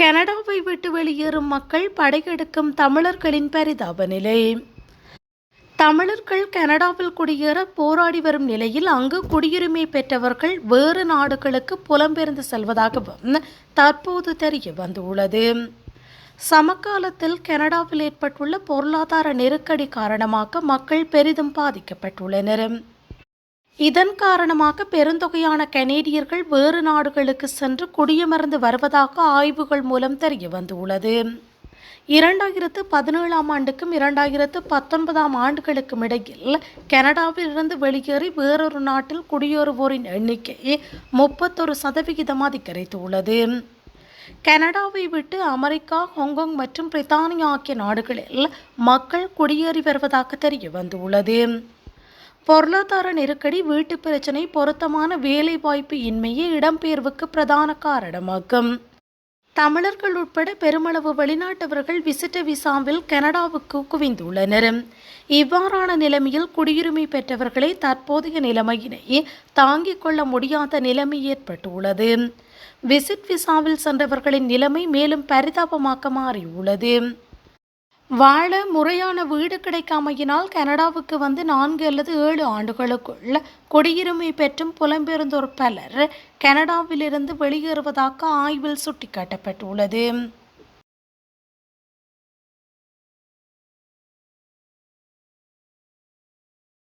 கனடாவை விட்டு வெளியேறும் மக்கள் படையெடுக்கும் தமிழர்களின் பரிதாப நிலை. தமிழர்கள் கனடாவில் குடியேற போராடி வரும் நிலையில் அங்கு குடியுரிமை பெற்றவர்கள் வேறு நாடுகளுக்கு புலம்பெயர்ந்து செல்வதாகவும் தற்போது தெரிய வந்துள்ளது. சமகாலத்தில் கனடாவில் ஏற்பட்டுள்ள பொருளாதார நெருக்கடி காரணமாக மக்கள் பெரிதும் பாதிக்கப்பட்டுள்ளனர். இதன் காரணமாக பெருந்தொகையான கனேடியர்கள் வேறு நாடுகளுக்கு சென்று குடியமர்ந்து வருவதாக ஆய்வுகள் மூலம் தெரிய வந்துள்ளது. இரண்டாயிரத்து பதினேழாம் ஆண்டுக்கும் இரண்டாயிரத்து பத்தொன்பதாம் ஆண்டுகளுக்கும் இடையில் கனடாவிலிருந்து வெளியேறி வேறொரு நாட்டில் குடியேறுவோரின் எண்ணிக்கை முப்பத்தொரு சதவிகிதம் அதிகரித்துள்ளது. கனடாவை விட்டு அமெரிக்கா ஹாங்காங் மற்றும் பிரித்தானியா ஆகிய நாடுகளில் மக்கள் குடியேறி வருவதாக தெரிய வந்துள்ளது. பொருளாதார நெருக்கடி வீட்டு பிரச்சனை பொருத்தமான வேலைவாய்ப்பு இன்மையே இடம்பெயர்வுக்கு பிரதான காரணமாகும். தமிழர்கள் உட்பட பெருமளவு வெளிநாட்டவர்கள் விசிட்ட விசாவில் கனடாவுக்கு குவிந்துள்ளனர். இவ்வாறான நிலைமையில் குடியுரிமை பெற்றவர்களை தற்போதைய நிலைமையினை தாங்கிக் கொள்ள முடியாத நிலைமை ஏற்பட்டுள்ளது. விசிட் விசாவில் சென்றவர்களின் நிலைமை மேலும் பரிதாபமாக மாறியுள்ளது. வாழ முறையான வீடு கிடைக்காமையினால் கனடாவுக்கு வந்து நான்கு அல்லது ஏழு ஆண்டுகளுக்குள் குடியுரிமை பெற்றும் புலம்பெயர்ந்தோர் பலர் கனடாவிலிருந்து வெளியேறுவதாக ஆய்வில் சுட்டிக்காட்டப்பட்டுள்ளது.